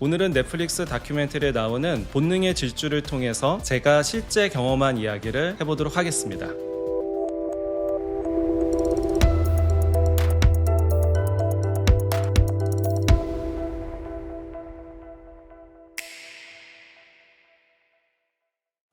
오늘은 넷플릭스 다큐멘터리에 나오는 본능의 질주를 통해서 제가 실제 경험한 이야기를 해보도록 하겠습니다.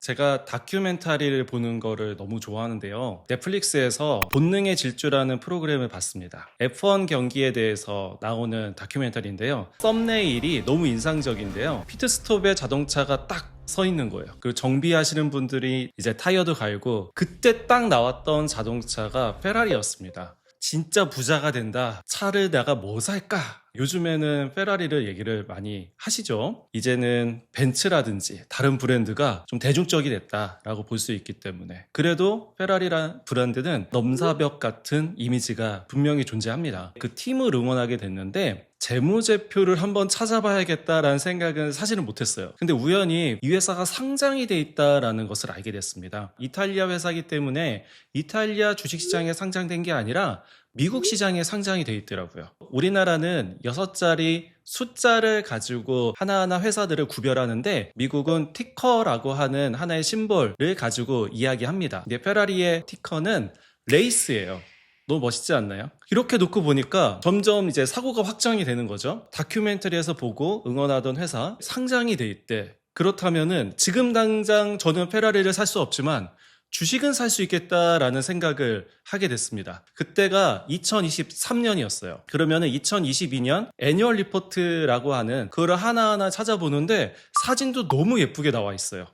제가 다큐멘터리를 보는 거를 너무 좋아하는데요. 넷플릭스에서 본능의 질주라는 프로그램을 봤습니다. F1 경기에 대해서 나오는 다큐멘터리인데요. 썸네일이 너무 인상적인데요. 피트스톱에 자동차가 딱서 있는 거예요. 그리고 정비하시는 분들이 이제 타이어도 갈고 그때 딱 나왔던 자동차가 페라리였습니다. 진짜 부자가 된다. 차를 내가 뭐 살까? 요즘에는 페라리를 얘기를 많이 하시죠. 이제는 벤츠라든지 다른 브랜드가 좀 대중적이 됐다라고 볼 수 있기 때문에 그래도 페라리란 브랜드는 넘사벽 같은 이미지가 분명히 존재합니다. 그 팀을 응원하게 됐는데 재무제표를 한번 찾아봐야겠다라는 생각은 사실은 못했어요. 근데 우연히 이 회사가 상장이 돼 있다라는 것을 알게 됐습니다. 이탈리아 회사이기 때문에 이탈리아 주식시장에 상장된 게 아니라 미국 시장에 상장이 돼 있더라고요. 우리나라는 여섯 자리 숫자를 가지고 하나하나 회사들을 구별하는데 미국은 티커라고 하는 하나의 심볼을 가지고 이야기합니다. 근데 페라리의 티커는 레이스예요. 너무 멋있지 않나요? 이렇게 놓고 보니까 점점 이제 사고가 확정이 되는 거죠. 다큐멘터리에서 보고 응원하던 회사 상장이 돼 있대. 그렇다면은 지금 당장 저는 페라리를 살 수 없지만 주식은 살 수 있겠다라는 생각을 하게 됐습니다. 그때가 2023년이었어요. 그러면은 2022년 애니얼 리포트라고 하는 그거를 하나하나 찾아보는데 사진도 너무 예쁘게 나와 있어요.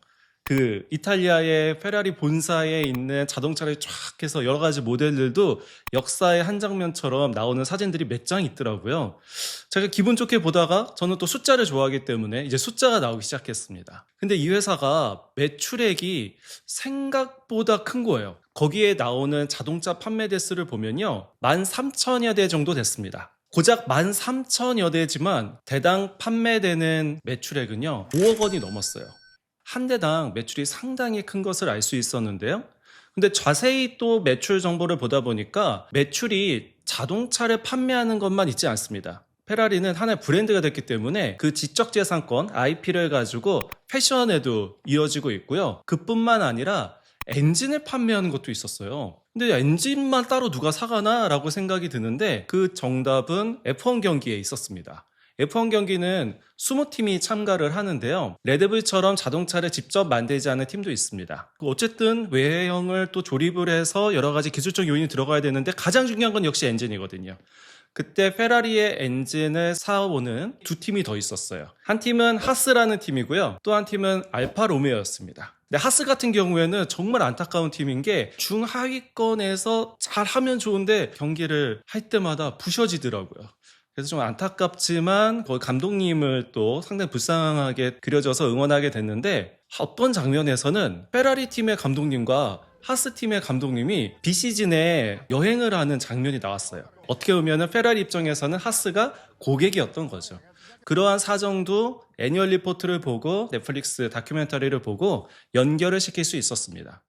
그 이탈리아의 페라리 본사에 있는 자동차를 쫙 해서 여러 가지 모델들도 역사의 한 장면처럼 나오는 사진들이 몇 장 있더라고요. 제가 기분 좋게 보다가 저는 또 숫자를 좋아하기 때문에 이제 숫자가 나오기 시작했습니다. 근데 이 회사가 매출액이 생각보다 큰 거예요. 거기에 나오는 자동차 판매 대수를 보면요. 13,000여 대 정도 됐습니다. 고작 13,000여 대지만 대당 판매되는 매출액은요. 5억 원이 넘었어요. 한 대당 매출이 상당히 큰 것을 알 수 있었는데요. 근데 자세히 또 매출 정보를 보다 보니까 매출이 자동차를 판매하는 것만 있지 않습니다. 페라리는 하나의 브랜드가 됐기 때문에 그 지적재산권 IP를 가지고 패션에도 이어지고 있고요. 그뿐만 아니라 엔진을 판매하는 것도 있었어요. 근데 엔진만 따로 누가 사가나? 라고 생각이 드는데 그 정답은 F1 경기에 있었습니다. F1 경기는 20팀이 참가를 하는데요. 레드불처럼 자동차를 직접 만들지 않은 팀도 있습니다. 그 어쨌든 외형을 또 조립을 해서 여러 가지 기술적 요인이 들어가야 되는데 가장 중요한 건 역시 엔진이거든요. 그때 페라리의 엔진을 사오는 두 팀이 더 있었어요. 한 팀은 하스라는 팀이고요. 또 한 팀은 알파 로메오였습니다. 하스 같은 경우에는 정말 안타까운 팀인 게 중하위권에서 잘 하면 좋은데 경기를 할 때마다 부셔지더라고요. 그래서 좀 안타깝지만 거기 감독님을 또 상당히 불쌍하게 그려져서 응원하게 됐는데 어떤 장면에서는 페라리 팀의 감독님과 하스 팀의 감독님이 비시즌에 여행을 하는 장면이 나왔어요. 어떻게 보면 페라리 입장에서는 하스가 고객이었던 거죠. 그러한 사정도 애니얼 리포트를 보고 넷플릭스 다큐멘터리를 보고 연결을 시킬 수 있었습니다.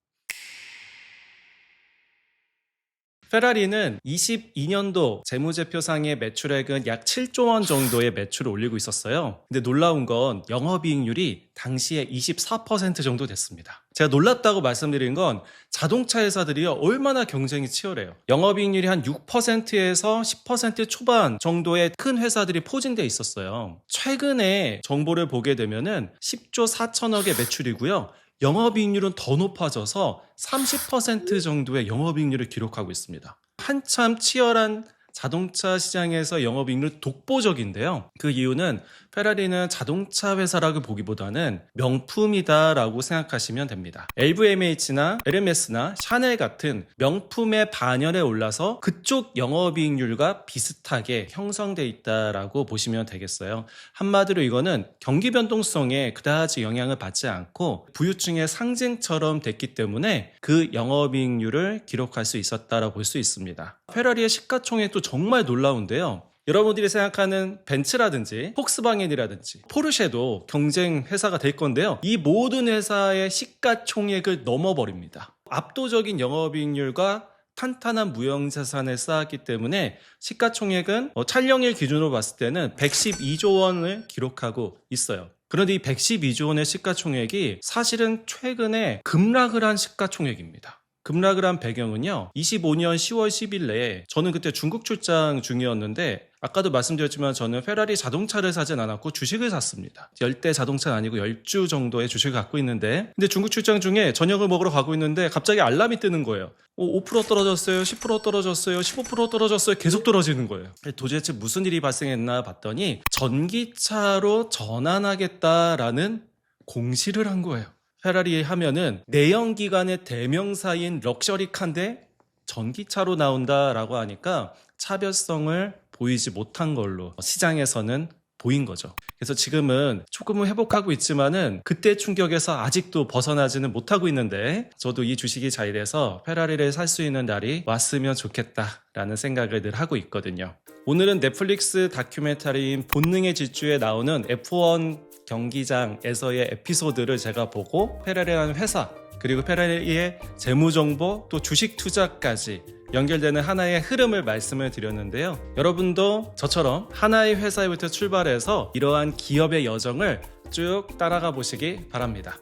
페라리는 22년도 재무제표상의 매출액은 약 7조 원 정도의 매출을 올리고 있었어요. 근데 놀라운 건 영업이익률이 당시에 24% 정도 됐습니다. 제가 놀랍다고 말씀드린 건 자동차 회사들이요 얼마나 경쟁이 치열해요. 영업이익률이 한 6%에서 10% 초반 정도의 큰 회사들이 포진돼 있었어요. 최근에 정보를 보게 되면은 10조 4천억의 매출이고요. 영업이익률은 더 높아져서 30% 정도의 영업이익률을 기록하고 있습니다. 한참 치열한 자동차 시장에서 영업 이익률 독보적인데요. 그 이유는 페라리는 자동차 회사라고 보기보다는 명품이다라고 생각하시면 됩니다. LVMH나 LMS나 샤넬 같은 명품의 반열에 올라서 그쪽 영업 이익률과 비슷하게 형성돼 있다라고 보시면 되겠어요. 한마디로 이거는 경기 변동성에 그다지 영향을 받지 않고 부유층의 상징처럼 됐기 때문에 그 영업 이익률을 기록할 수 있었다라고 볼 수 있습니다. 페라리의 시가총액도 정말 놀라운데요. 여러분들이 생각하는 벤츠라든지 폭스바겐이라든지 포르쉐도 경쟁 회사가 될 건데요. 이 모든 회사의 시가총액을 넘어버립니다. 압도적인 영업이익률과 탄탄한 무형자산을 쌓았기 때문에 시가총액은 어, 촬영일 기준으로 봤을 때는 112조 원을 기록하고 있어요. 그런데 이 112조 원의 시가총액이 사실은 최근에 급락을 한 시가총액입니다. 급락을 한 배경은요. 25년 10월 10일 내에 저는 그때 중국 출장 중이었는데 아까도 말씀드렸지만 저는 페라리 자동차를 사진 않았고 주식을 샀습니다. 10대 자동차는 아니고 10주 정도의 주식을 갖고 있는데 근데 중국 출장 중에 저녁을 먹으러 가고 있는데 갑자기 알람이 뜨는 거예요. 어, 5% 떨어졌어요. 10% 떨어졌어요. 15% 떨어졌어요. 계속 떨어지는 거예요. 도대체 무슨 일이 발생했나 봤더니 전기차로 전환하겠다라는 공시를 한 거예요. 페라리 하면은 내연기관의 대명사인 럭셔리카인데 전기차로 나온다라고 하니까 차별성을 보이지 못한 걸로 시장에서는 보인 거죠. 그래서 지금은 조금은 회복하고 있지만은 그때 충격에서 아직도 벗어나지는 못하고 있는데 저도 이 주식이 잘 돼서 페라리를 살 수 있는 날이 왔으면 좋겠다라는 생각을 늘 하고 있거든요. 오늘은 넷플릭스 다큐멘터리인 본능의 질주에 나오는 F1 경기장에서의 에피소드를 제가 보고 페라리라는 회사 그리고 페라리의 재무정보 또 주식 투자까지 연결되는 하나의 흐름을 말씀을 드렸는데요. 여러분도 저처럼 하나의 회사부터 출발해서 이러한 기업의 여정을 쭉 따라가 보시기 바랍니다.